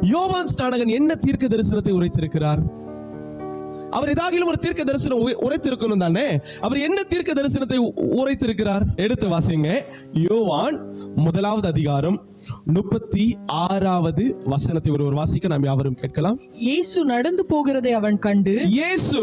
யோவான் ஸ்நானகன் என்ன தீர்க்க தரிசனத்தை உரைத்திருக்கிறார்? அவர் ஏதாகிலும் ஒரு தீர்க்க தரிசனம் உரை- உரைத்திருக்கணும் தானே? அவர் என்ன தீர்க்க தரிசனத்தை உரைத்திருக்கிறார்? எடுத்து வாசிங்க. யோவான் முதலாவது அதிகாரம் முப்பத்தி ஆறாவது வசனத்தை ஒருவர் வாசிக்க நாம் யாவரும் கேட்கலாம். இயேசு நடந்து போகிறதை அவன் கண்டு இயேசு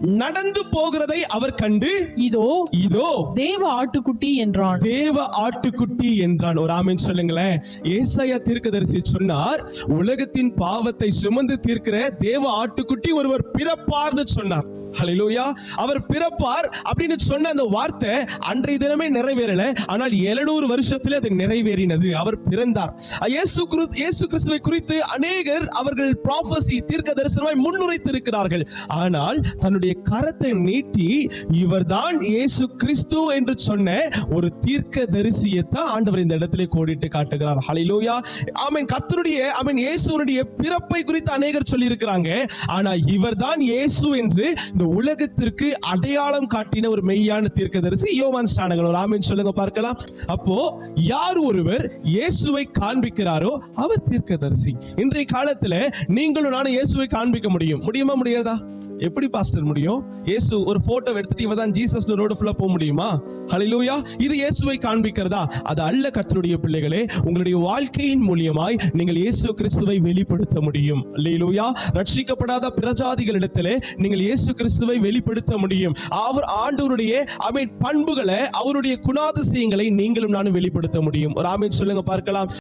நடந்து போகிறதை அவர் கண்டு இதோ இதோ தேவ ஆட்டுக்குட்டி என்றான். தேவ ஆட்டுக்குட்டி என்றான். ஒரு ஆமென் சொல்லுங்களேன். ஏசாயா தீர்க்கதரிசி சொன்னார் உலகத்தின் பாவத்தை சுமந்து தீர்க்கிற தேவ ஆட்டுக்குட்டி ஒருவர் பிறப்பார்னு சொன்னார். ஹலிலூயா அவர் பிறப்பார் அப்படின்னு சொன்ன அந்த வார்த்தை அன்றைய தினமே நிறைவேறல ஆனால் 700 வருஷத்துல அது நிறைவேறினது. அவர் பிறந்தார். இயேசு இயேசு கிறிஸ்துவை குறித்து அநேகர் அவர்கள் ப்ராஃபசி தீர்க்க தரிசனமாய் முன்னுரைத்து இருக்கிறார்கள் ஆனால் தன்னுடைய கரத்தை நீட்டி இவர்தான் இயேசு கிறிஸ்து என்று சொன்ன ஒரு தீர்க்க தரிசியத்தை ஆண்டவர் இந்த இடத்திலே கோடிட்டு காட்டுகிறார். ஹலிலூயா அவன் கர்த்தருடைய ஆமென் இயேசுனுடைய பிறப்பை குறித்து அநேகர் சொல்லி இருக்கிறாங்க ஆனா இவர்தான் இயேசு என்று இந்த உலகத்திற்கு அடையாளம் காட்டின ஒரு மெய்யான தீர்க்கதரிசி யோவான் ஸ்நானகன் ஒரு ஆமென் சொல்லுங்க பார்க்கலாம். அப்போ யார் ஒருவர் இயேசுவை காண்பிக்கிறாரோ அவர் தீர்க்கதரிசி. இன்றைய காலத்துல நீங்களும் நானும் இயேசுவை காண்பிக்க முடியும். முடியுமா முடியாதா? எப்படி பாஸ்டர் முடியும்? இயேசு ஒரு போட்டோ எடுத்துட்டு இவ தான் ஜீசஸ் ரோடு ஃபுல்லா போக முடியுமா? ஹலிலூயா இது இயேசுவை காண்பிக்கிறதா? அது அல்ல கர்த்தருடைய பிள்ளைகளே உங்களுடைய வாழ்க்கையின் மூலியமாய் நீங்கள் இயேசு கிறிஸ்துவை வெளிப்படுத்த முடியும். லீலூயா ரட்சிக்கப்படாத பிரஜாதிகளிடத்திலே நீங்கள் இயேசு கிறிஸ்துவை வெளிப்படுத்த முடியும். அவர் ஆண்டவருடைய அமீன் பண்புகளை அவருடைய குணாதிசயங்களை நீங்களும் நானும் வெளிப்படுத்த முடியும். ஒரு ஆமீன் சொல்லுங்க பார்க்கலாம்.